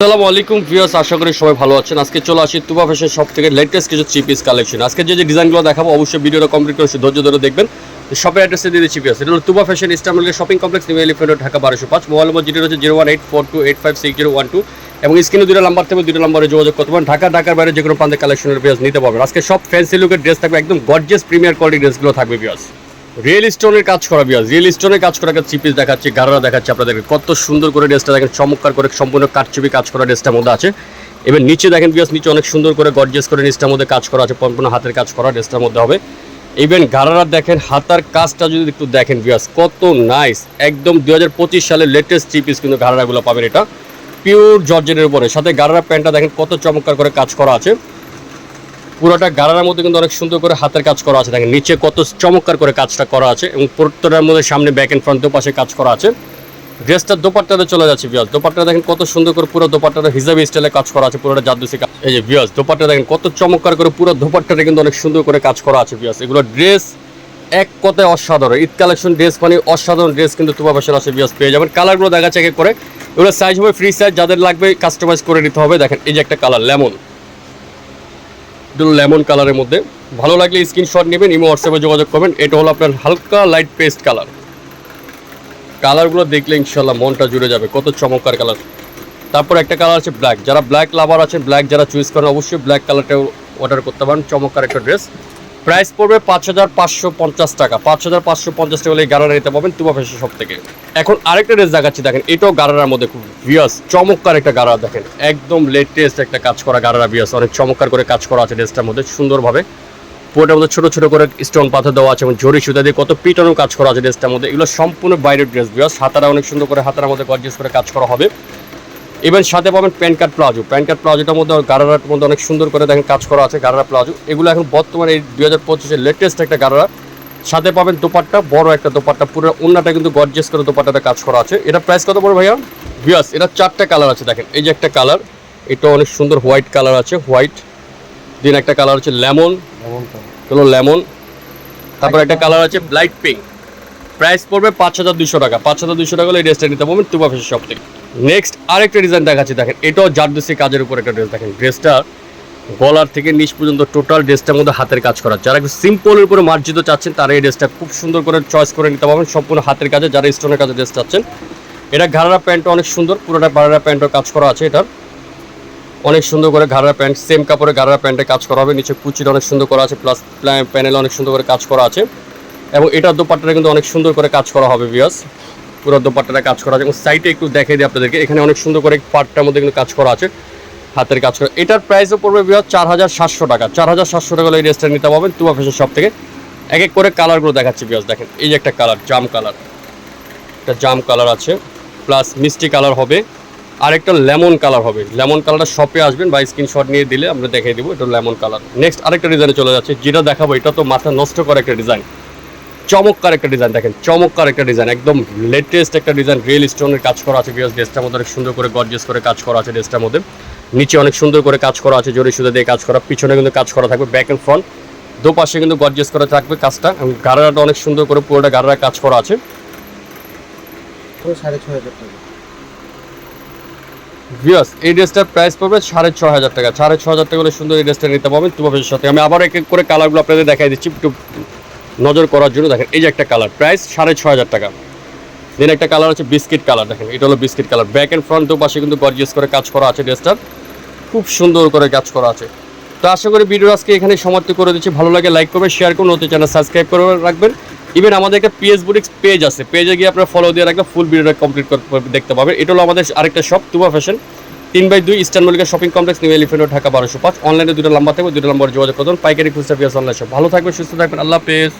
আসসালামু আলাইকুম ভিউয়ার্স, আশা করি সবাই ভালো আছেন। আজকে চলে আসি তুবা ফ্যাশন শপ থেকে লেটেস্ট কিছু থ্রি কালেকশন আজকে যে যে ডিজাইনগুলো দেখাবো, অবশ্যই ভিডিওটা কমপ্লিট করে ধৈর্য ধরে দেখবেন। শপের অ্যাড্রেসে দিয়ে দিচ্ছি ভিউয়ার্স, এটা হলো Tuba fashion ইস্টামলের shopping complex new elephant Dhaka বারোশো পাঁচ। মোবাইল নম্বর যেটা হচ্ছে zero one eight four two eight five six zero one two এবং স্ক্রিনে দুটো নাম্বার থাকবে দুটো নম্বরে যোগাযোগ করতে পারেন। ঢাকা, ঢাকার বাইরে যে কোনো প্রান্তে কালেকশনের ভিউয়ার্স নিতে পারবেন। আজকে সব ফ্যান্সি লুকের ড্রেস থাকবে, একদম গর্জিয়াস প্রিমিয়ার কোয়ালিটি ড্রেসগুলো থাকবে ভিউয়ার্স। রিয়েল স্টোনের কাজ করা বিয়াস রিয়েল স্টোনের কাজ করা থ্রি পিস দেখাচ্ছি গাড়া দেখাচ্ছি আপনাদেরকে। কত সুন্দর করে ড্রেসটা দেখেন, চমৎকার করে সম্পূর্ণ কাটচুপি কাজ করা ড্রেসটার মধ্যে আছে। এবার নিচে দেখেন বিয়াস নিচে অনেক সুন্দর করে গর্জেস করে নিচটার মধ্যে কাজ করা আছে, সম্পূর্ণ হাতের কাজ করা ড্রেসটার মধ্যে হবে। ইভেন গারারা দেখেন, হাতার কাজটা যদি একটু দেখেন বিয়াস কত নাইস একদম দুই হাজার পঁচিশ সালের লেটেস্ট থ্রি পিস কিন্তু গারারাগুলো পাবেন এটা। পিওর জর্জেনের উপরে। সাথে গারারা প্যান্টটা দেখেন, কত চমৎকার করে কাজ করা আছে। পুরোটা গাড়ার মধ্যে কিন্তু অনেক সুন্দর করে হাতের কাজ করা আছে। দেখেন, নিচে কত চমৎকার করে কাজটা করা আছে এবং প্রত্যেকটার মধ্যে সামনে ব্যাক এন্ড ফ্রন্ট পাশে কাজ করা আছে। ড্রেসটার দোপাট্টাতে চলে যাচ্ছে বিয়াস দোপাট্টা দেখেন কত সুন্দর করে পুরো দোপাট্টাটা হিজাবি স্টাইলে কাজ করা আছে, পুরোটা জাদুসি কাজ। এই যে বিয়াস দোপাট্টা দেখেন কত চমৎকার করে পুরো দোপাট্টাটা কিন্তু অনেক সুন্দর করে কাজ করা আছে বিয়াস এগুলো ড্রেস এক কথায় অসাধারণ। ঈদ কালেকশন ড্রেস মানে অসাধারণ ড্রেস কিন্তু তুবা বাসার আছে বিয়াস পেয়ে যাবেন। কালারগুলো দেখাচ্ছে এক এক করে। এগুলো সাইজ হবে ফ্রি সাইজ যাদের লাগবে কাস্টমাইজ করে নিতে হবে। দেখেন, এই যে একটা কালার লেমন লেমন কালারের মধ্যে। ভালো লাগলে স্ক্রিনশট নেবেন, ইমো হোয়াটসঅ্যাপে যোগাযোগ করবেন। এটা হলো আপনার হালকা লাইট পেস্ট কালার কালারগুলো দেখলে ইনশাল্লাহ মনটা জুড়ে যাবে, কত চমৎকার কালার তারপর একটা কালার আছে ব্ল্যাক যারা ব্ল্যাক লাভার আছেন ব্ল্যাক যারা চুজ করেন, অবশ্যই ব্ল্যাক কালারটা অর্ডার করতে পারেন। চমৎকার একটা ড্রেস প্রাইস পড়বে পাঁচ হাজার পাঁচশো পঞ্চাশ টাকা। পাঁচ হাজার পাঁচশো পঞ্চাশ টাকা হলে গারারা নিতে পাবেন তুবা ফ্যাশন সব থেকে। এখন আরেকটা ড্রেস দেখাচ্ছি, দেখেন, এটাও গারারার মধ্যে খুব ভিয়াস চমৎকার একটা গারা দেখেন, একদম লেটেস্ট একটা কাজ করা গারারা ভিয়াস অনেক চমৎকার করে কাজ করা আছে ড্রেসটার মধ্যে, সুন্দরভাবে। পুরোটার মধ্যে ছোটো ছোটো করে স্টোন পাথর দেওয়া আছে এবং জরি সুতা দিয়ে কত পিটানো কাজ করা আছে ড্রেসটার মধ্যে। এগুলো সম্পূর্ণ বাইরের ড্রেস ভিয়াস হাতারা অনেক সুন্দর করে হাতার মধ্যে গর্জিয়াস করে কাজ করা হবে। ইভেন সাথে পাবেন pant card palazzo. Pant card প্লাজোটার মধ্যে গারারার মধ্যে অনেক সুন্দর করে দেখেন কাজ করা আছে গারারা প্লাজো। এগুলো এখন বর্তমানে এই দু হাজার পঁচিশের লেটেস্ট একটা গারারা। সাথে পাবেন দোপাট্টা বড় একটা দোপাট্টা। পুরো অন্যটা কিন্তু গর্জিয়াস করে দোপাট্টাতে কাজ করা আছে। এটা প্রাইস কত পড়বে ভাইয়া? বিয়াস এটা চারটা কালার আছে দেখেন। এই যে একটা কালার এটা অনেক সুন্দর হোয়াইট কালার আছে হোয়াইট দিন একটা কালার আছে লেমন হলো লেমন তারপর একটা কালার আছে লাইট পিঙ্ক প্রাইস পড়বে পাঁচ হাজার দুশো টাকা। পাঁচ হাজার দুশো টাকা হলে এই ড্রেসটা নিতে পারবেন তুবা ফেসের শপ থেকে। নেক্সট আরেকটা ডিজাইন দেখাচ্ছি, দেখেন। এটাও জারদোসি কাজের উপর একটা ড্রেস দেখেন। ড্রেসটা গলার থেকে নিচ পর্যন্ত টোটাল ড্রেসটার মধ্যে হাতের কাজ করা। যারা একটু সিম্পলের উপরে মার্জিত চাচ্ছেন, তারা এই ড্রেসটা খুব সুন্দর করে চয়েস করে নিতে পারবেন। সম্পূর্ণ হাতের কাজে, যারা স্টোনের কাজে ড্রেস চাচ্ছেন। এটা ঘাড়া প্যান্টটা অনেক সুন্দর, পুরোটা বাড়ারা প্যান্টও কাজ করা আছে এটার। অনেক সুন্দর করে ঘাড়া প্যান্ট সেম কাপড়ে ঘাড়া প্যান্টে কাজ করা হবে। নিচে কুচিটা অনেক সুন্দর করা আছে প্লাস প্যানেল অনেক সুন্দর করে কাজ করা আছে। এবং এটার দোপাট্টাটা কিন্তু অনেক সুন্দর করে কাজ করা হবে বিয়াস পুরো দোপাট্টাটা কাজ করা আছে। এবং সাইডে একটু দেখিয়ে দিই আপনাদেরকে। এখানে অনেক সুন্দর করে পার্টটার মধ্যে কিন্তু কাজ করা আছে। হাতের কাজ করা। এটার প্রাইসও পড়বে বিয়াস চার হাজার সাতশো টাকা। চার হাজার সাতশো টাকা এই ড্রেসটা নিতে পারবেন তুবা ফ্যাশন শপ থেকে। এক এক করে কালারগুলো দেখাচ্ছি বিয়াস দেখেন। এই যে একটা কালার জাম কালার একটা জাম কালার আছে। প্লাস মিষ্টি কালার হবে। আর একটা লেমন কালার হবে লেমন কালারটা শপে আসবেন বা স্ক্রিনশট নিয়ে দিলে আমরা দেখিয়ে দেবো। এটা লেমন কালার নেক্সট আরেকটা ডিজাইনে চলে যাচ্ছে। যেটা দেখাবো, এটা তো মাথা নষ্ট করা একটা ডিজাইন চমৎকার একটা ডিজাইন দেখেন, চমৎকার একটা ডিজাইন একদম লেটেস্ট একটা ডিজাইন রিয়েল স্টোনের কাজ করা আছে বিকজ ড্রেসটার মধ্যে অনেক সুন্দর করে গর্জিয়াস করে কাজ করা আছে ড্রেসটার মধ্যে। নিচে অনেক সুন্দর করে কাজ করা আছে জরি সুতা দিয়ে কাজ করা, পিছনে কিন্তু কাজ করা থাকবে ব্যাক অ্যান্ড ফ্রন্ট দুপাশে কিন্তু গর্জিয়াস করে থাকবে কাজটা, এবং গাড়াটা অনেক সুন্দর করে পুরোটা গাড়ার কাজ করা আছে। ভিউয়ার্স এই ড্রেসটার প্রাইস পড়বে সাড়ে ছ হাজার টাকা। সাড়ে ছ হাজার টাকা সুন্দর এই ড্রেসটা নিতে পারবেন। তুবাফের সাথে আমি আবার এক এক করে কালারগুলো আপনাদের দেখাই দিচ্ছি, একটু নজর করার জন্য দেখেন, এই যে একটা কালার প্রাইস সাড়ে ছ হাজার টাকা। দেন একটা কালার আছে বিস্কিট কালার দেখেন, এটা হলো biscuit colour back and front দুপাশে কিন্তু গর্জিয়াস করে কাজ করা আছে ড্রেসটার খুব সুন্দর করে কাজ করা আছে। তো আশা করি ভিডিও আজকে এখানে সমাপ্ত করে দিচ্ছি। ভালো লাগে লাইক করবেন শেয়ার করুন, নতুন চ্যানেল সাবস্ক্রাইব করে রাখবেন। ইভেন আমাদের একটা পিএস বুটিক্স পেজ আছে পেজে গিয়ে আপনার ফলো দিয়ে রাখলে ফুল ভিডিওটা কমপ্লিট করতে দেখতে পাবেন। এটা হলো আমাদের আরেকটা শপ তুবা ফ্যাশন তিন বাই দুই eastern Mallika shopping complex, new elephant Dhaka বারোশো পাঁচ। অনলাইনে দুটো নাম্বার থাকবে দুটো নম্বর যোগাযোগ করুন। পাইকারি খুচরা পিএস অনলাইন ভালো থাকবেন, সুস্থ থাকবেন। আল্লাহ হাফেজ।